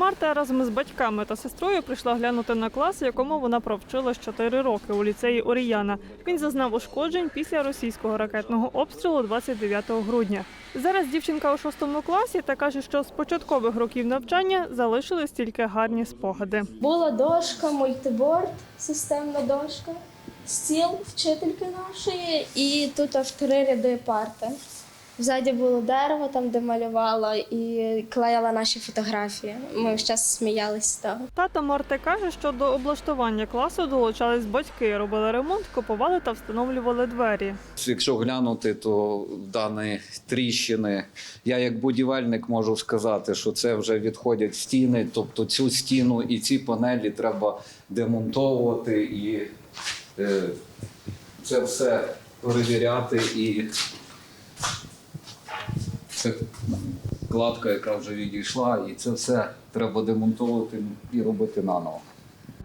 Марта разом із батьками та сестрою прийшла глянути на клас, якому вона провчилась 4 роки у ліцеї Оріяна. Він зазнав ушкоджень після російського ракетного обстрілу 29 грудня. Зараз дівчинка у шостому класі та каже, що з початкових років навчання залишились тільки гарні спогади. Була дошка, мультиборд, системна дошка, стіл вчительки нашої, і тут аж три ряди парти. Ззаді було дерево, там де малювала, і клеїла наші фотографії. Ми весь час сміялися з того. Тато Марти каже, що до облаштування класу долучались батьки, робили ремонт, купували та встановлювали двері. Якщо глянути, то дані тріщини, я як будівельник можу сказати, що це вже відходять стіни, тобто цю стіну і ці панелі треба демонтовувати і е, це все перевіряти і це кладка, яка вже відійшла, і це все треба демонтувати і робити наново.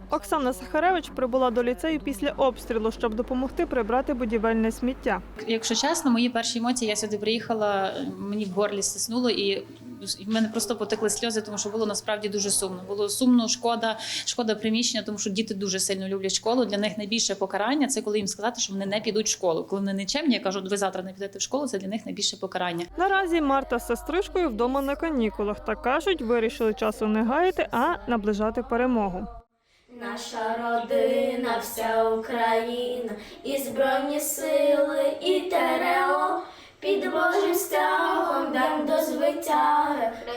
Оксана Сахаревич прибула до ліцею після обстрілу, щоб допомогти прибрати будівельне сміття. Якщо чесно, мої перші емоції, я сюди приїхала, мені в горлі стиснуло, і в мене просто потекли сльози, тому що було насправді дуже сумно. Було сумно, шкода, шкода приміщення, тому що діти дуже сильно люблять школу. Для них найбільше покарання це коли їм сказати, що вони не підуть в школу. Коли вони не я кажу, ви завтра не підете в школу. Це для них найбільше покарання. Наразі Марта з сестричкою вдома на канікулах та кажуть, вирішили часу не гаяти, а наближати перемогу. Наша родина, вся Україна, і Збройні сили, і ТРО. Під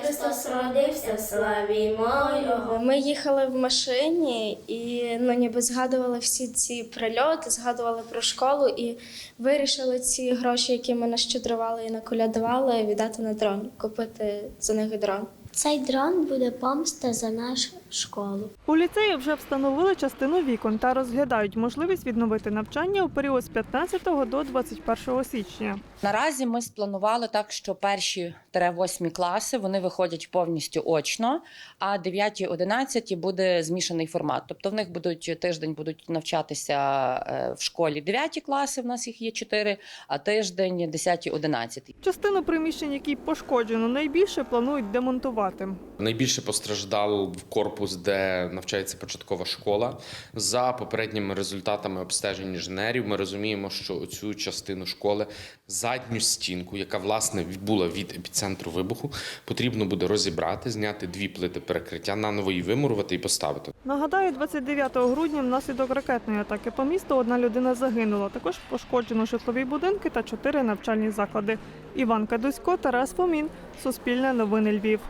Христос родився, славімо Його. Ми їхали в машині і ну, ніби згадували всі ці прильоти, згадували про школу і вирішили ці гроші, які ми нащедрували і наколядували, віддати на дрон, купити за них дрон. Цей дрон буде помста за нашу школу. У ліцеї вже встановили частину вікон та розглядають можливість відновити навчання у період з 15 до 21 січня. Наразі ми спланували так, що перші 8 класи вони виходять повністю очно, а 9-11 буде змішаний формат. Тобто в них будуть тиждень будуть навчатися е, в школі 9 класи. В нас їх є 4, а тиждень 10-11. Частину приміщень, які пошкоджено найбільше, планують демонтувати. Найбільше постраждав корпус, де навчається початкова школа. За попередніми результатами обстежень інженерів, ми розуміємо, що цю частину школи, задню стінку, яка власне була від епіцентру вибуху, потрібно буде розібрати, зняти дві плити перекриття, наново її вимурувати і поставити. Нагадаю, 29 грудня внаслідок ракетної атаки по місту одна людина загинула. Також пошкоджено житлові будинки та чотири навчальні заклади. Іван Кадусько, Тарас Фомін, Суспільне новини Львів.